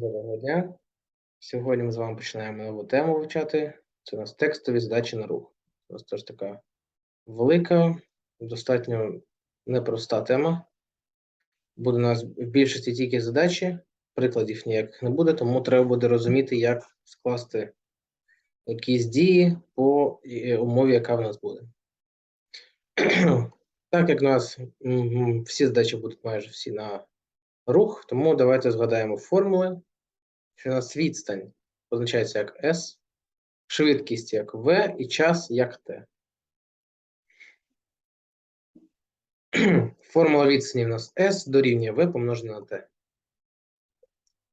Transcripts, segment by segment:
Доброго дня. Сьогодні ми з вами починаємо нову тему вивчати. Це у нас текстові задачі на рух. У нас теж така велика, достатньо непроста тема. Буде у нас в більшості тільки задачі, прикладів ніяких не буде, тому треба буде розуміти, як скласти якісь дії по е, умові, яка в нас буде. Так як у нас всі задачі будуть майже всі на рух, тому давайте згадаємо формули, що у нас відстань позначається як S, швидкість як V і час як T. Формула відстані у нас S дорівнює V помножене на T.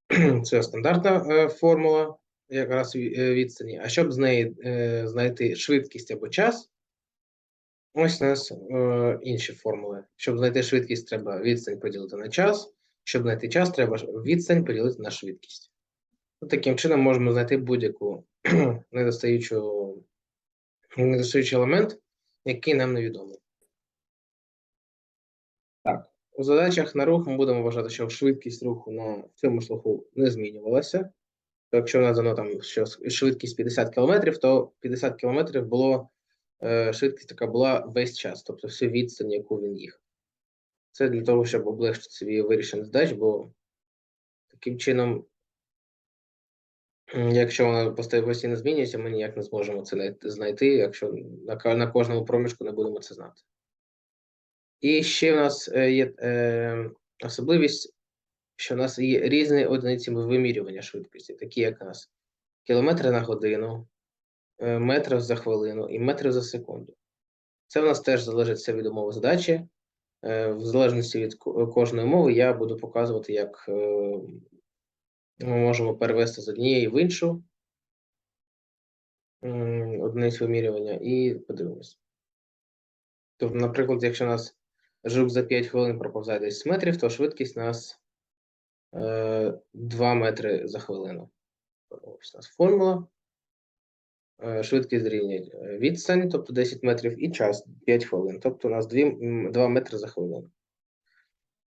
Це стандартна е, формула якраз е, відстані. А щоб з неї е, знайти швидкість або час, ось у нас інші формули. Щоб знайти швидкість, треба відстань поділити на час. Щоб знайти час, треба відстань поділити на швидкість. От таким чином можемо знайти будь-яку недостаючу, недостаючий елемент, який нам невідомий. Так, у задачах на рух ми будемо вважати, що швидкість руху на цьому шляху не змінювалася. Якщо в нас дано там що швидкість 50 км, то 50 км було е, швидкість, яка була весь час, тобто всю відстань, яку він їхав. Це для того, щоб облегшити собі вирішення задач, бо таким чином, якщо вона постійно змінюється, ми ніяк не зможемо це знайти, якщо на, кожному проміжку не будемо це знати. І ще в нас е, є е, особливість, що в нас є різні одиниці вимірювання швидкості, такі як у нас кілометри на годину, е, метри за хвилину і метри за секунду. Це в нас теж залежить від умови задачі. Е, В залежності від кожної мови я буду показувати, як е, ми можемо перевести з однієї в іншу м, одиницю вимірювання, і подивимось. Тобто, наприклад, якщо у нас жук за 5 хвилин проповзає 10 метрів, то швидкість у нас е, 2 метри за хвилину. Ось у нас формула. Е, Швидкість дорівнює е, відстань, тобто 10 метрів, і час 5 хвилин. Тобто у нас 2, 2 метри за хвилину.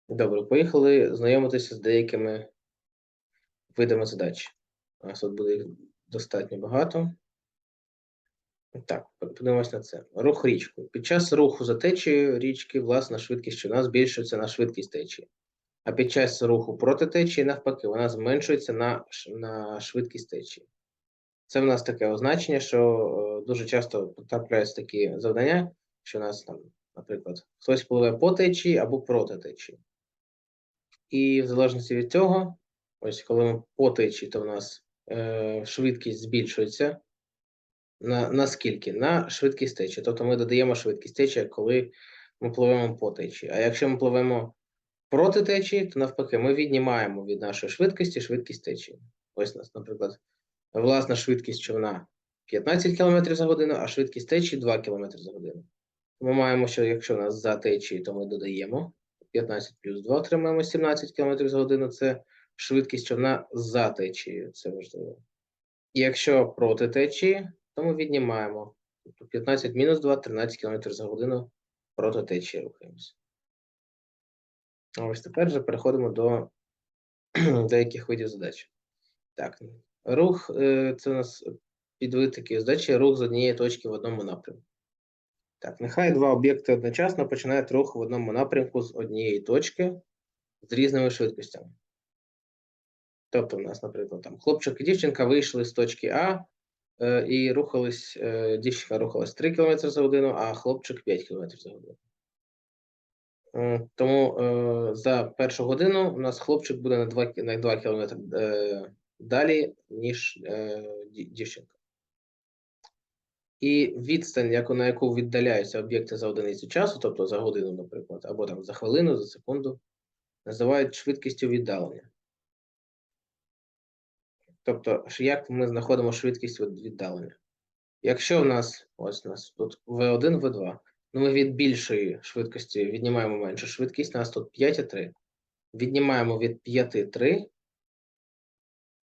Добре, поїхали знайомитися з деякими видами задач. У нас тут буде їх достатньо багато. Так, подивимось на це. Рух річкою. Під час руху за течією річки власна швидкість човна збільшується на швидкість течії. А під час руху проти течії, навпаки, вона зменшується на, на швидкість течії. Це в нас таке означення, що е, дуже часто потрапляються такі завдання, що у нас там, наприклад, хтось пливе по течії або проти течії. І в залежності від цього, ось коли ми по течії, то в нас е, швидкість збільшується. На, на скільки? На швидкість течії. Тобто ми додаємо швидкість течії, коли ми пливемо по течії. А якщо ми пливемо проти течії, то навпаки, ми віднімаємо від нашої швидкості швидкість течії. Ось у нас, наприклад, власна швидкість човна 15 км за годину, а швидкість течії 2 км за годину. Ми маємо, що якщо у нас за течії, то ми додаємо 15 плюс 2, отримаємо 17 км за годину. Це швидкість човна за течією. Це важливо. І якщо проти течії, то ми віднімаємо. Тобто 15 мінус 2, 13 км за годину проти течії рухаємося. Ось тепер вже переходимо до деяких видів задач. Так, рух е, це у нас підвид такої задачі, рух з однієї точки в одному напрямку. Так, нехай два об'єкти одночасно починають рух в одному напрямку з однієї точки з різними швидкостями. Тобто, у нас, наприклад, там хлопчик і дівчинка вийшли з точки А е, і рухались, е, дівчинка рухалась 3 км за годину, а хлопчик 5 км за годину. Е, Тому е, за першу годину у нас хлопчик буде на 2, на 2 км е, далі, ніж е, дівчинка. І відстань, яку, на яку віддаляються об'єкти за одиницю часу, тобто за годину, наприклад, або там за хвилину, за секунду, називають швидкістю віддалення. Тобто, як ми знаходимо швидкість віддалення? Якщо в нас ось у нас тут V1, V2, ну ми від більшої швидкості віднімаємо меншу швидкість, у нас тут 5,3. Віднімаємо від 5,3.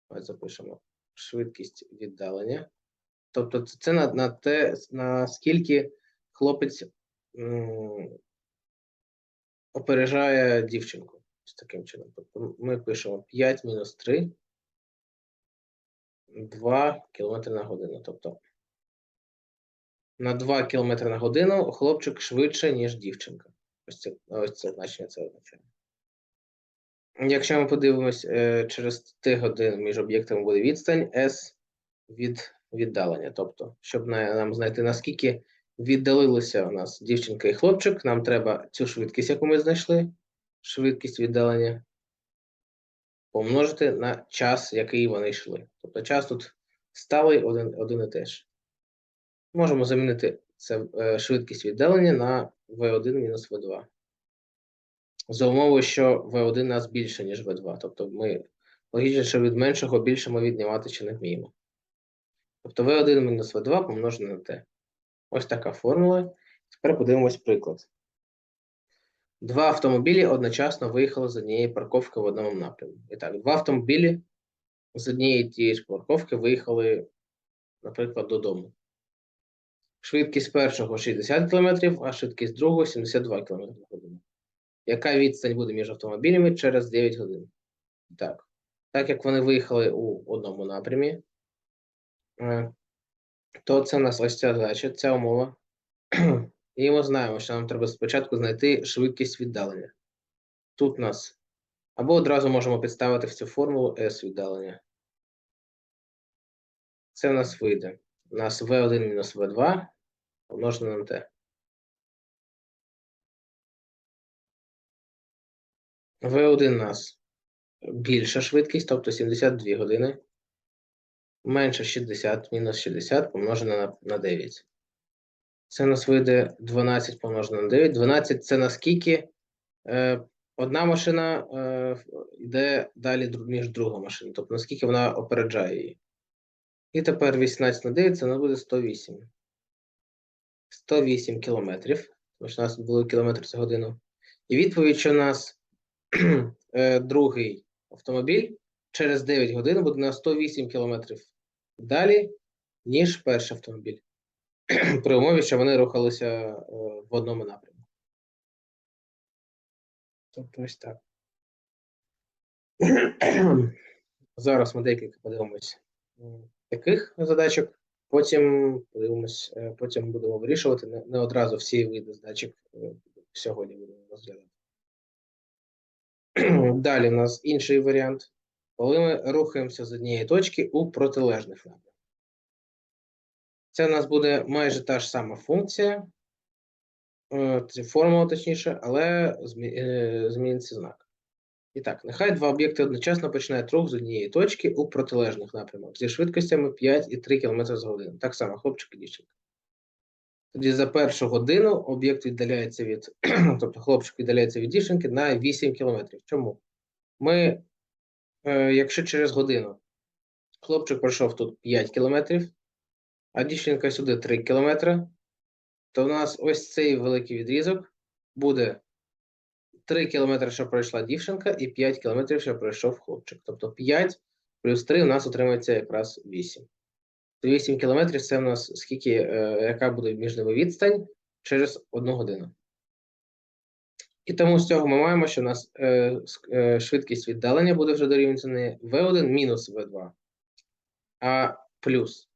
Ось запишемо швидкість віддалення. Тобто це- на, на те, наскільки хлопець м, опережає дівчинку. Ось таким чином. Тобто ми пишемо 5 мінус 3 2 км на годину. Тобто на 2 км на годину хлопчик швидше, ніж дівчинка. Ось це, ось це значення це означає. Якщо ми подивимось, е, через Т годин між об'єктами буде відстань S від віддалення. Тобто, щоб на- нам знайти, наскільки віддалилися у нас дівчинка і хлопчик, нам треба цю швидкість, яку ми знайшли, швидкість віддалення, помножити на час, який вони йшли. Тобто час тут сталий один, один і те ж. Можемо замінити це е, швидкість віддалення на V1 мінус V2. За умовою, що V1 нас більше, ніж V2. Тобто ми логічно, що від меншого більше ми віднімати чи не вміємо. Тобто V1 мінус V2 помножено на T. Ось така формула. Тепер подивимось приклад. Два автомобілі одночасно виїхали з однієї парковки в одному напрямку. І так, два автомобілі з однієї тієї ж парковки виїхали, наприклад, додому. Швидкість першого 60 км, а швидкість другого 72 км на годину. Яка відстань буде між автомобілями через 9 годин? Так. Так як вони виїхали у одному напрямі, е, то це у нас ось ця задача, ця умова. І ми знаємо, що нам треба спочатку знайти швидкість віддалення. Тут у нас або одразу можемо підставити в цю формулу S віддалення. Це у нас вийде. У нас V1 мінус V2 помножено на T. V1 у нас більша швидкість, тобто 72 години. Менше 60, мінус 60 помножено на, на 9. Це у нас вийде 12 помножено на 9. 12 це наскільки е, одна машина е, йде далі ніж друга машина. Тобто наскільки вона опереджає її. І тепер 18 на 9 це у нас буде 108. 108 кілометрів. Тому що у нас було кілометр за годину. І відповідь, що у нас другий автомобіль через 9 годин буде на 108 кілометрів далі, ніж перший автомобіль. При умові, що вони рухалися е, в одному напрямку. Тобто ось так. Зараз ми декілька подивимось таких задачок. Потім подивимось, е, потім будемо вирішувати не, одразу всі види задачок е, сьогодні будемо розглядати. Далі у нас інший варіант, коли ми рухаємося з однієї точки у протилежних напрямках. Це у нас буде майже та ж сама функція, е, формула точніше, але е, зміниться знак. І так, нехай два об'єкти одночасно починають рух з однієї точки у протилежних напрямах зі швидкостями 5 і 3 км за годину. Так само, хлопчик і дівчинка. Тоді за першу годину об'єкт віддаляється від, тобто хлопчик віддаляється від дівчинки на 8 км. Чому? Ми, е, якщо через годину хлопчик пройшов тут 5 км, а дівчинка сюди 3 км, то в нас ось цей великий відрізок буде 3 км, що пройшла дівчинка, і 5 км, що пройшов хлопчик. Тобто 5 плюс 3 у нас отримається якраз 8. То 8 км це в нас скільки, е, яка буде між ними відстань через 1 годину. І тому з цього ми маємо, що у нас е, е, швидкість віддалення буде вже дорівнювати V1 мінус V2, а плюс.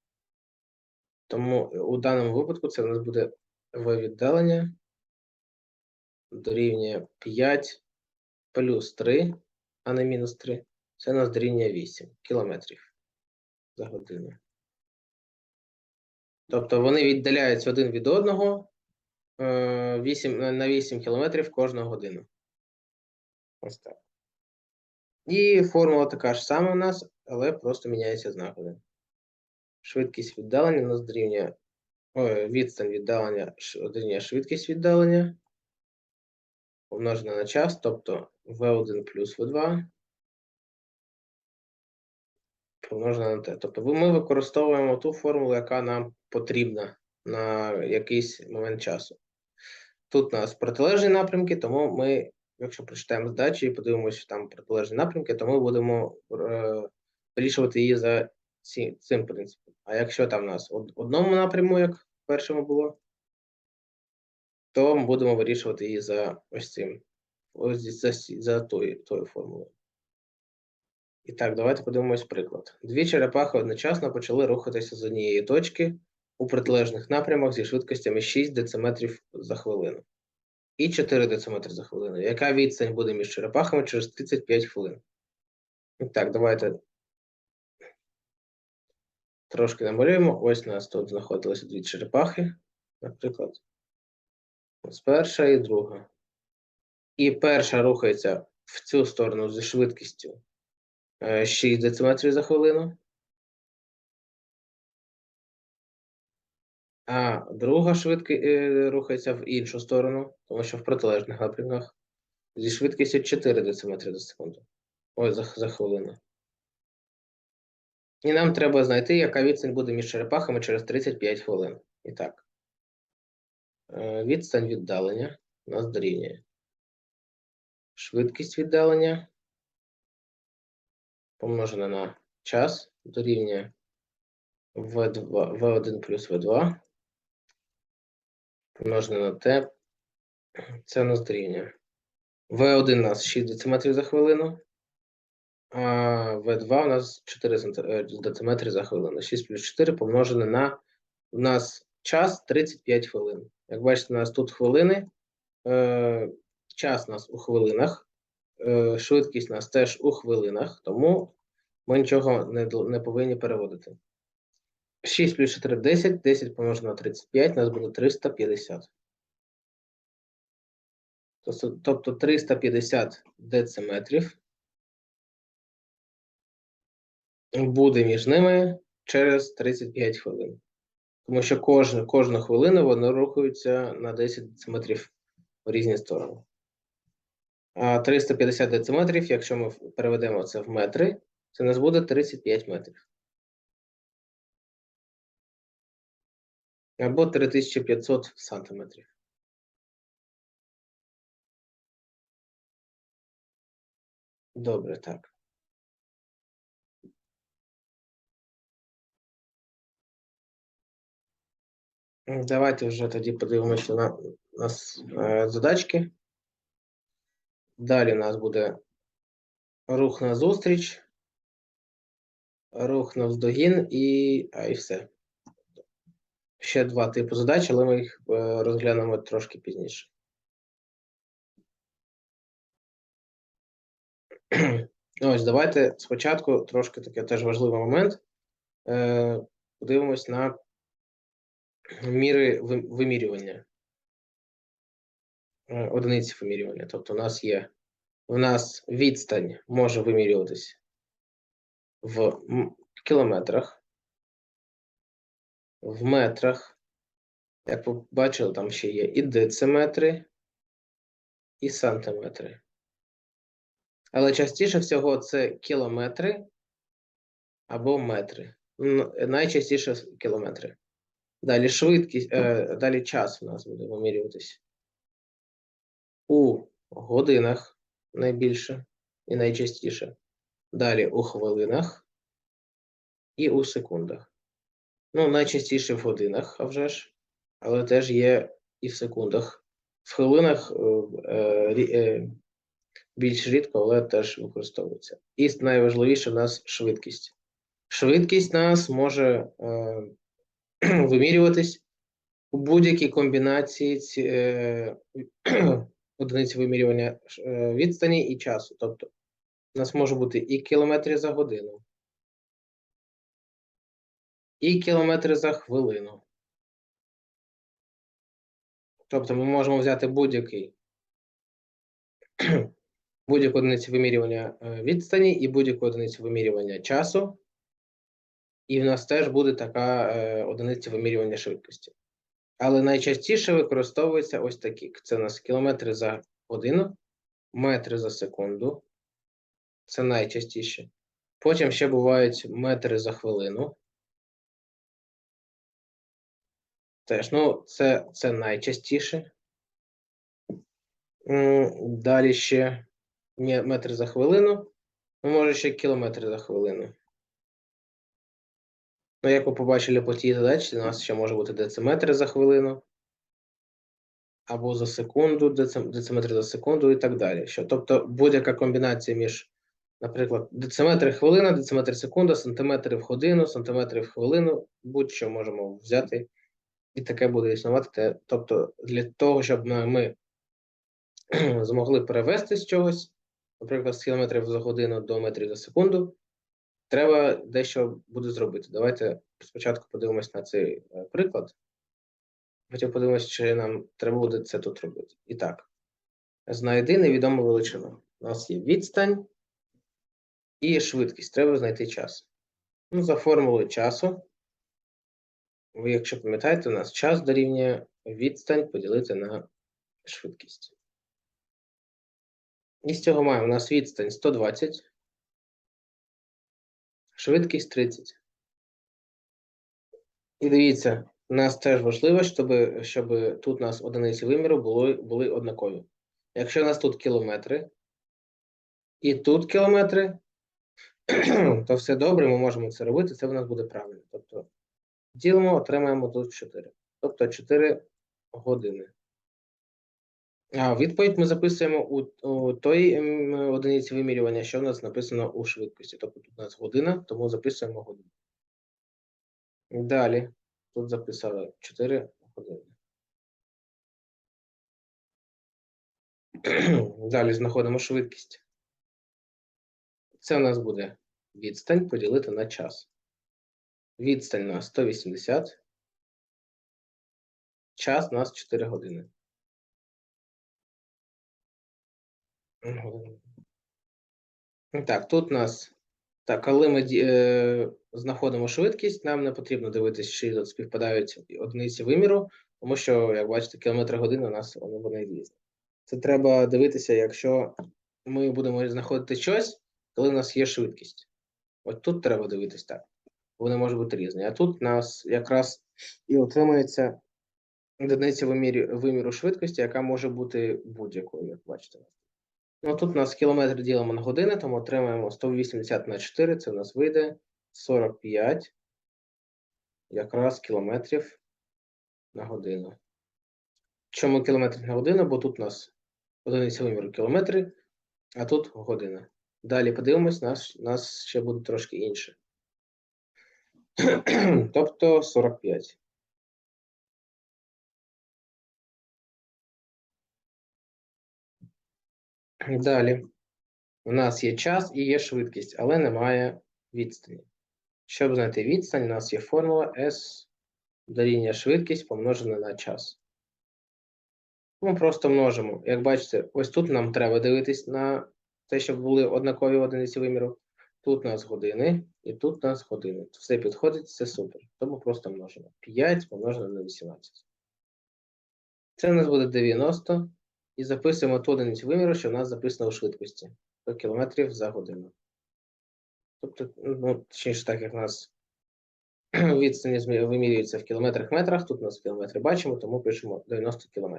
Тому у даному випадку це у нас буде V віддалення дорівнює 5 плюс 3, а не мінус 3. Це у нас дорівнює 8 кілометрів за годину. Тобто вони віддаляються один від одного е, 8, на- на 8 кілометрів кожну годину. Ось так. І формула така ж сама у нас, але просто міняється знак один. Швидкість віддалення у нас дорівнює відстань віддалення дорівнює швидкість віддалення помножена на час, тобто V1 плюс V2 помножена на t. Тобто ми використовуємо ту формулу, яка нам потрібна на якийсь момент часу. Тут у нас протилежні напрямки, тому ми, якщо прочитаємо задачі і подивимося, що там протилежні напрямки, то ми будемо е, вирішувати її за ці, цим принципом. А якщо там у нас в одному напряму, як в першому було, то ми будемо вирішувати її за ось цим, ось за, за тою, тою формулою. І так, давайте подивимось приклад. Дві черепахи одночасно почали рухатися з однієї точки у протилежних напрямах зі швидкостями 6 дециметрів за хвилину і 4 дециметри за хвилину. Яка відстань буде між черепахами через 35 хвилин? І так, давайте трошки намалюємо. Ось у нас тут знаходилися дві черепахи, наприклад. Ось перша і друга. І перша рухається в цю сторону зі швидкістю 6 дециметрів за хвилину. А друга швидко е, рухається в іншу сторону, тому що в протилежних напрямках зі швидкістю 4 дециметри за секунду. Ой, за, за хвилину. І нам треба знайти, яка відстань буде між черепахами через 35 хвилин. І так. Е, Відстань віддалення нас дорівнює. Швидкість віддалення помножена на час дорівнює V2, V1 плюс V2 помножене на T. Це у нас дорівнює. V1 у нас 6 дециметрів за хвилину, а V2 у нас 4 сантим- е, дециметри за хвилину. 6 плюс 4 помножене на у нас час 35 хвилин. Як бачите, у нас тут хвилини, е, час у нас у хвилинах, швидкість нас теж у хвилинах, тому ми нічого не, не повинні переводити. 6 плюс 4 – 10, 10 помножено на 35, у нас буде 350. Тобто- Тобто 350 дециметрів буде між ними через 35 хвилин. Тому що кожна, кожну хвилину вони рухаються на 10 дециметрів в різні сторони. А 350 дециметрів, якщо ми переведемо це в метри, це у нас буде 35 метрів. Або 3500 сантиметрів. Добре, так. Давайте вже тоді подивимося на нас е, задачки. Далі у нас буде рух на зустріч, рух навздогін і, а, і все. Ще два типи задач, але ми їх е, розглянемо трошки пізніше. Ось, давайте спочатку трошки таке теж важливий момент. Е, подивимось на міри вимірювання. Е, Одиниці вимірювання. Тобто, у нас є у нас відстань може вимірюватись в кілометрах, в метрах. Як ви бачили, там ще є і дециметри, і сантиметри. Але частіше всього це кілометри або метри. Найчастіше кілометри. Далі швидкість, е, далі час у нас буде вимірюватись у годинах найбільше і найчастіше. Далі у хвилинах і у секундах. Ну, найчастіше в годинах, а вже ж, але теж є і в секундах. В хвилинах е, е, е, більш рідко, але теж використовується. І найважливіше у нас швидкість. Швидкість нас може е, вимірюватись у будь-якій комбінації ці, е, одиниці вимірювання е, відстані і часу. Тобто, у нас може бути і кілометри за годину, і кілометри за хвилину. Тобто ми можемо взяти будь-який будь-яку одиницю вимірювання е, відстані і будь-яку одиницю вимірювання часу, і в нас теж буде така е, одиниця вимірювання швидкості. Але найчастіше використовуються ось такі. Це нас кілометри за годину, метри за секунду. Це найчастіше. Потім ще бувають метри за хвилину. Теж, ну, це, це найчастіше. Далі ще метри за хвилину. Ну, може, ще кілометри за хвилину. Ну, як ви побачили по тій задачі, у нас ще може бути дециметри за хвилину. Або за секунду, деци- дециметри за секунду і так далі. Що, тобто будь-яка комбінація між Наприклад, дециметри хвилина, дециметр секунда, сантиметри в годину, сантиметри в хвилину, будь-що можемо взяти, і таке буде існувати. Тобто, для того, щоб ми змогли перевести з чогось, наприклад, з кілометрів за годину до метрів за секунду, треба дещо буде зробити. Давайте спочатку подивимось на цей е, приклад. Потім подивимось, чи нам треба буде це тут робити. І так, знайди невідому величину. У нас є відстань і швидкість. Треба знайти час. Ну, за формулою часу. Ви, якщо пам'ятаєте, у нас час дорівнює відстань поділити на швидкість. І з цього маємо у нас відстань 120, швидкість 30. І дивіться, нас теж важливо, щоб, щоб тут у нас одиниці виміру були, були однакові. Якщо у нас тут кілометри і тут кілометри, то все добре, ми можемо це робити, це в нас буде правильно. Тобто ділимо, отримаємо тут 4. Тобто 4 години. Відповідь ми записуємо у, у той одиниці вимірювання, що в нас написано у швидкості. Тобто тут у нас година, тому записуємо годину. Далі. Тут записали 4 години. Далі знаходимо швидкість. Це у нас буде відстань поділити на час. Відстань на 180. Час у нас 4 години. Так, тут у нас. Так, коли ми е, знаходимо швидкість, нам не потрібно дивитися, чи тут співпадають одиниці виміру, тому що, як бачите, кілометри години у нас вони, вони різні. Це треба дивитися, якщо ми будемо знаходити щось, коли у нас є швидкість. От тут треба дивитись так. Вони можуть бути різні. А тут у нас якраз і отримується одиниця вимірю, виміру швидкості, яка може бути будь-якою, як бачите. Ну, тут у нас кілометр ділимо на години, тому отримаємо 180 на 4, це у нас вийде 45 якраз кілометрів на годину. Чому кілометрів на годину? Бо тут у нас одиниця виміру кілометри, а тут година. Далі подивимось, нас, нас ще буде трошки інше. тобто 45. Далі. У нас є час і є швидкість, але немає відстані. Щоб знайти відстань, у нас є формула S дорівнює швидкість помножена на час. Ми просто множимо. Як бачите, ось тут нам треба дивитись на те, щоб були однакові одиниці виміру. Тут у нас години, і тут у нас години. Все підходить, це супер. Тому просто множимо. 5 помножено на 18. Це у нас буде 90. І записуємо ту одиницю виміру, що в нас записано у швидкості 100 км за годину. Тобто, ну, точніше, так як у нас відстані вимірюються в кілометрах метрах, тут у нас кілометри бачимо, тому пишемо 90 км.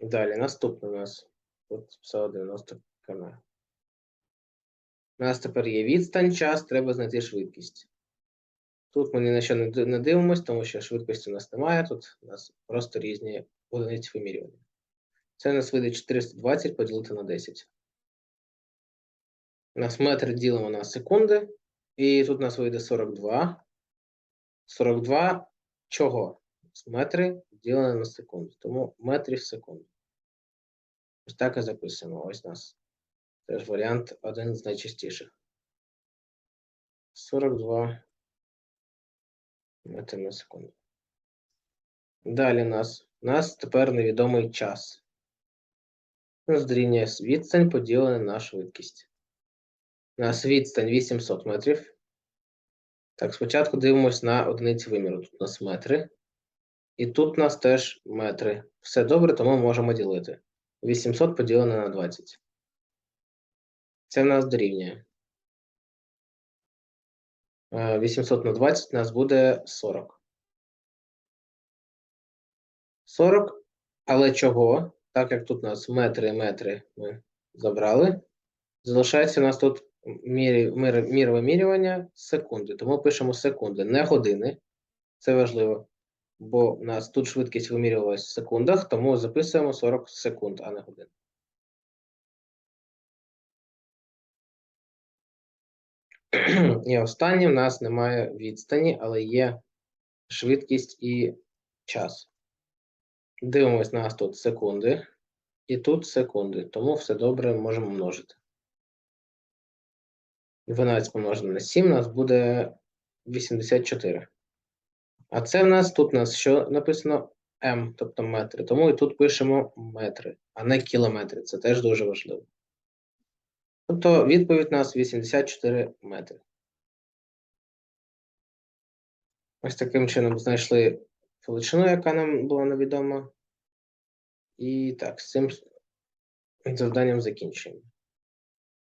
Далі, наступне у нас тут писало 90 км. У нас тепер є відстань, час, треба знайти швидкість. Тут ми ні на що не дивимося, тому що швидкості у нас немає, тут у нас просто різні одиниці вимірювання. Це нас вийде 420 поділити на 10. У нас метр ділимо на секунди, і тут у нас вийде 42. 42 чого? Метри ділено на секунду. Тому метрів в секунду. Ось так і записуємо. Ось у нас теж варіант один з найчастіших. 42 метри на секунду. Далі у нас, у нас тепер невідомий час. Нас дорівнює відстань поділена на швидкість. У нас відстань 800 метрів. Так, спочатку дивимось на одиниці виміру. Тут у нас метри. І тут у нас теж метри. Все добре, тому можемо ділити. 800 поділене на 20. Це в нас дорівнює. Е, 800 на 20 у нас буде 40. 40, але чого? Так як тут у нас метри, метри ми забрали, залишається у нас тут мірі, мір, мір вимірювання секунди. Тому пишемо секунди, не години. Це важливо, бо у нас тут швидкість вимірювалась в секундах, тому записуємо 40 секунд, а не годин. І останнє в нас немає відстані, але є швидкість і час. Дивимось, нас тут секунди, і тут секунди, тому все добре можемо множити. 12 помножено на 7 у нас буде 84. А це в нас тут у нас що написано М, тобто метри. Тому і тут пишемо метри, а не кілометри. Це теж дуже важливо. Тобто відповідь у нас 84 метри. Ось таким чином знайшли величину, яка нам була невідома. І так, з цим завданням закінчуємо.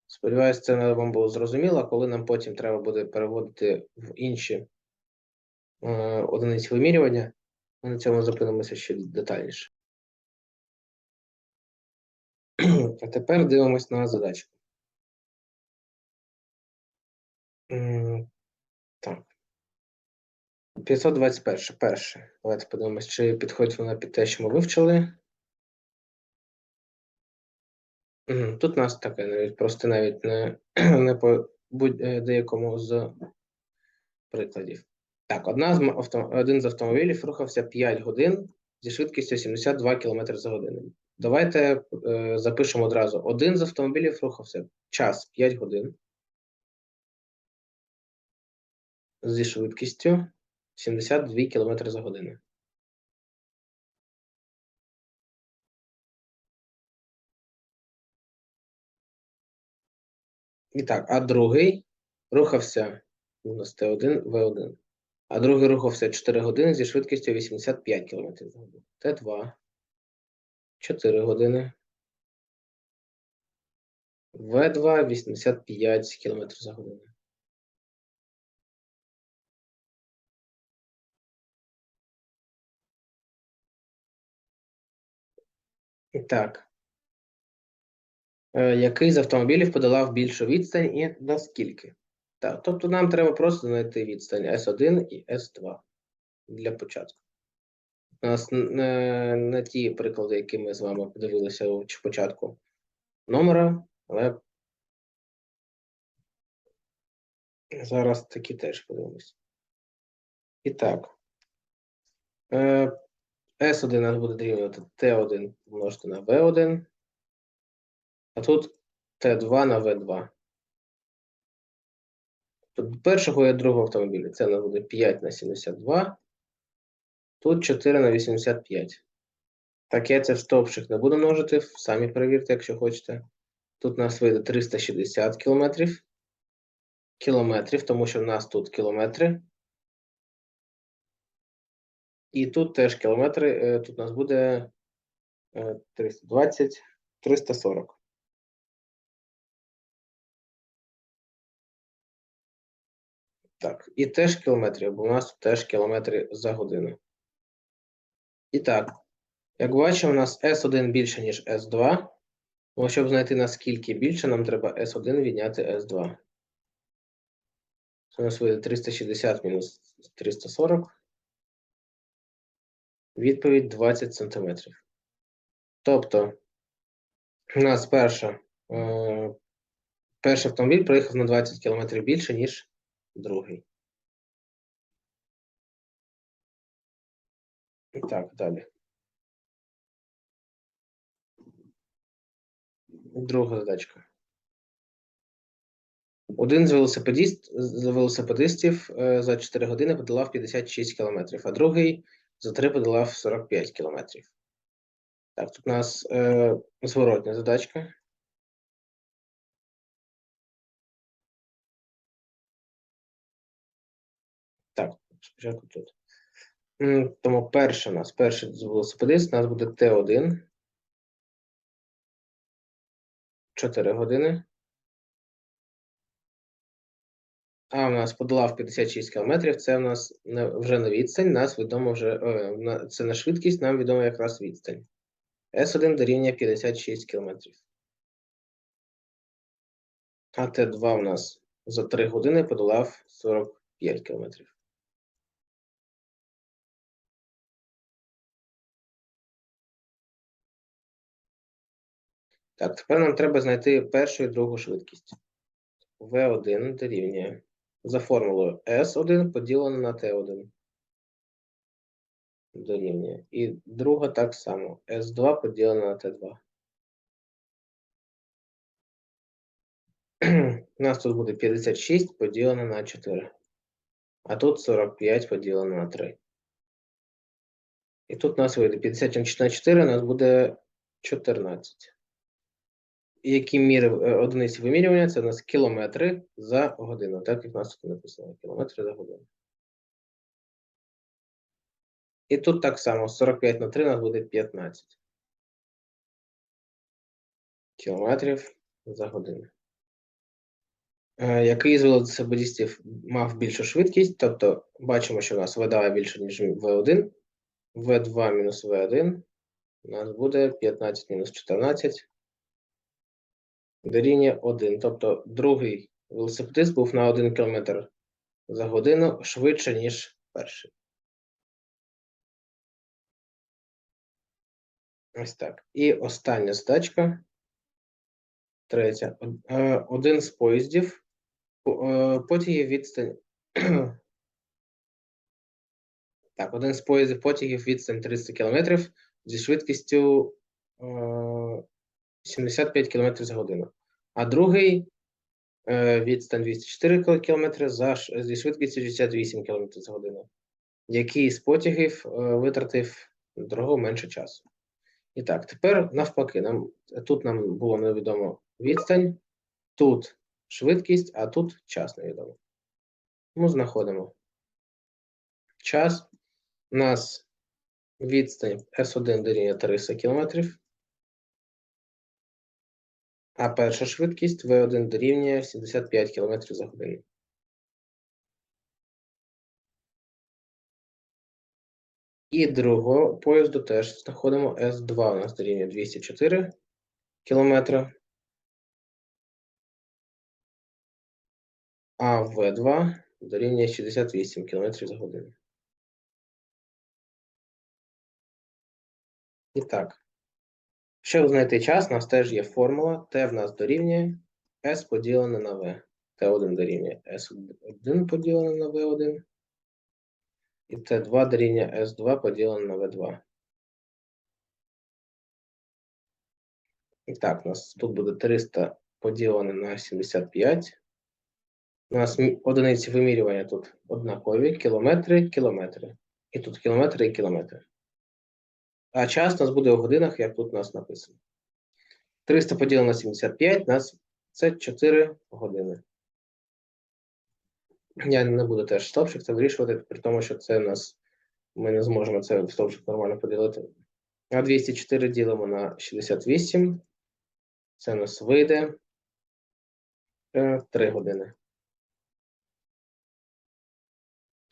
Сподіваюсь, це вам було зрозуміло, коли нам потім треба буде переводити в інші е, одиниці вимірювання. Ми на цьому зупинимося ще детальніше. А тепер дивимось на задачку. Так. 521. Перше. Давайте подивимось, чи підходить вона під те, що ми вивчили. Тут у нас таке навіть просто навіть не, не по будь-деякому з прикладів. Так, одна з один з автомобілів рухався 5 годин зі швидкістю 72 км за годину. Давайте е, запишемо одразу. Один з автомобілів рухався час 5 годин зі швидкістю 72 км за годину. І так, а другий рухався у нас Т1, В1. А другий рухався 4 години зі швидкістю 85 км за годину. Т2 4 години. В2 85 км за годину. І Так. Е, Який з автомобілів подолав більшу відстань і наскільки? Так, тобто нам треба просто знайти відстань S1 і S2 для початку. У нас не, не ті приклади, які ми з вами подивилися у початку номера, але зараз такі теж подивимось. І так. Е, S1 у нас буде дорівнювати T1 помножити на V1, а тут T2 на V2. Тобто першого і другого автомобіля. Це нас буде 5 на 72, тут 4 на 85. Так, я це в стовпчик не буду множити, самі перевірте, якщо хочете. Тут у нас вийде 360 кілометрів. Кілометрів, тому що в нас тут кілометри. І тут теж кілометри, е, тут у нас буде е, 320, 340. Так, і теж кілометрів, бо у нас теж кілометри за годину. І так, як бачимо, у нас S1 більше, ніж S2. Тому щоб знайти наскільки більше, нам треба S1 відняти S2. Це у нас вийде 360 мінус 340. Відповідь 20 сантиметрів. Тобто, у нас перша, е, перший автомобіль проїхав на 20 км більше, ніж другий. Так, далі. Друга задачка. Один з велосипедист, велосипедистів е, за 4 години подолав 56 кілометрів, а другий за 3 подолав 45 кілометрів. Так, тут у нас е, зворотня задачка. Так, спочатку тут. Тому перше у нас, перший велосипедист, у нас буде Т1. 4 години. А у нас подолав 56 км. Це у нас вже не відстань, нас відомо вже е, це на швидкість, нам відомо якраз відстань. С1 дорівнює 56 км. А Т2 у нас за 3 години подолав 45 км. Так, тепер нам треба знайти першу і другу швидкість. В1 дорівнює за формулою S1 поділено на T1. Дорівнює. І друга так само. S2 поділено на T2. У нас тут буде 56 поділено на 4. А тут 45 поділено на 3. І тут у нас вийде 50 на 4, у нас буде 14. Які міри е, одиниці вимірювання? Це у нас кілометри за годину. Так як у нас тут написано, кілометри за годину. І тут так само 45 на 3 у нас буде 15 кілометрів за годину. Е, Який з велосипедистів мав більшу швидкість? Тобто бачимо, що у нас V2 більше, ніж V1. V2 мінус V1 у нас буде 15 мінус 14 дорівнює 1. Тобто другий велосипедист був на 1 км за годину швидше, ніж перший. Ось так. І остання задачка. Третя. Е, Один з поїздів по- е, потягів відстань. Так, один з поїздів потягів відстань 300 км зі швидкістю е, 75 км за годину. А другий е, відстань 204 км за, зі швидкістю 68 км за годину. Який з потягів е, витратив дорого менше часу? І так, тепер навпаки, нам, тут нам було невідомо відстань, тут швидкість, а тут час невідомо. Тому знаходимо час. У нас відстань S1 дорівнює 300 км, а перша швидкість V1 дорівнює 75 км за годину. І другого поїзду теж знаходимо S2 у нас дорівнює 204 км, а V2 дорівнює 68 км за годину. І так, щоб знайти час, у нас теж є формула. T в нас дорівнює S поділене на V. T1 дорівнює S1 поділене на V1. І Т2 дорівнює С2 поділене на В2. І так, у нас тут буде 300 поділене на 75. У нас одиниці вимірювання тут однакові. Кілометри, кілометри. І тут кілометри і кілометри. А час у нас буде у годинах, як тут у нас написано. 300 поділено на 75, у нас це 4 години. Я не буду теж стовпчик це вирішувати, при тому, що це у нас ми не зможемо це в стовпчик нормально поділити. А 204 ділимо на 68. Це у нас вийде 3 години.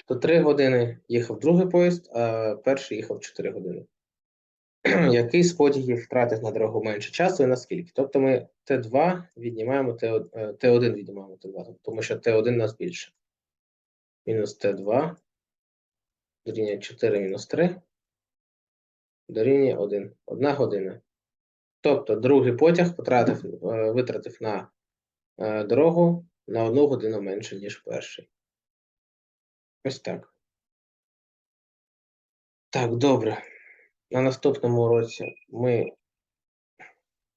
То 3 години їхав другий поїзд, а перший їхав 4 години. Який з потягів втратив на дорогу менше часу і наскільки? Тобто ми Т2 віднімаємо Т1, е, Т1 віднімаємо Т2, тому що Т1 у нас більше. Мінус Т2 дорівнює 4 мінус 3 дорівнює 1. Одна година. Тобто другий потяг потратив, е, витратив на е, дорогу на одну годину менше, ніж перший. Ось так. Так, добре. На наступному уроці ми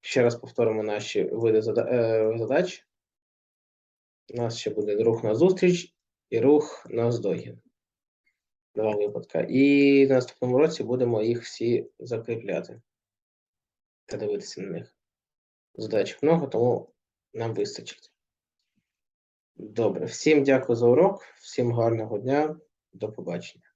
ще раз повторимо наші види е, задач. У нас ще буде рух на зустріч і рух на оздогін. Два випадка. І на наступному році будемо їх всі закріпляти та дивитися на них. Задач много, тому нам вистачить. Добре, всім дякую за урок, всім гарного дня, до побачення.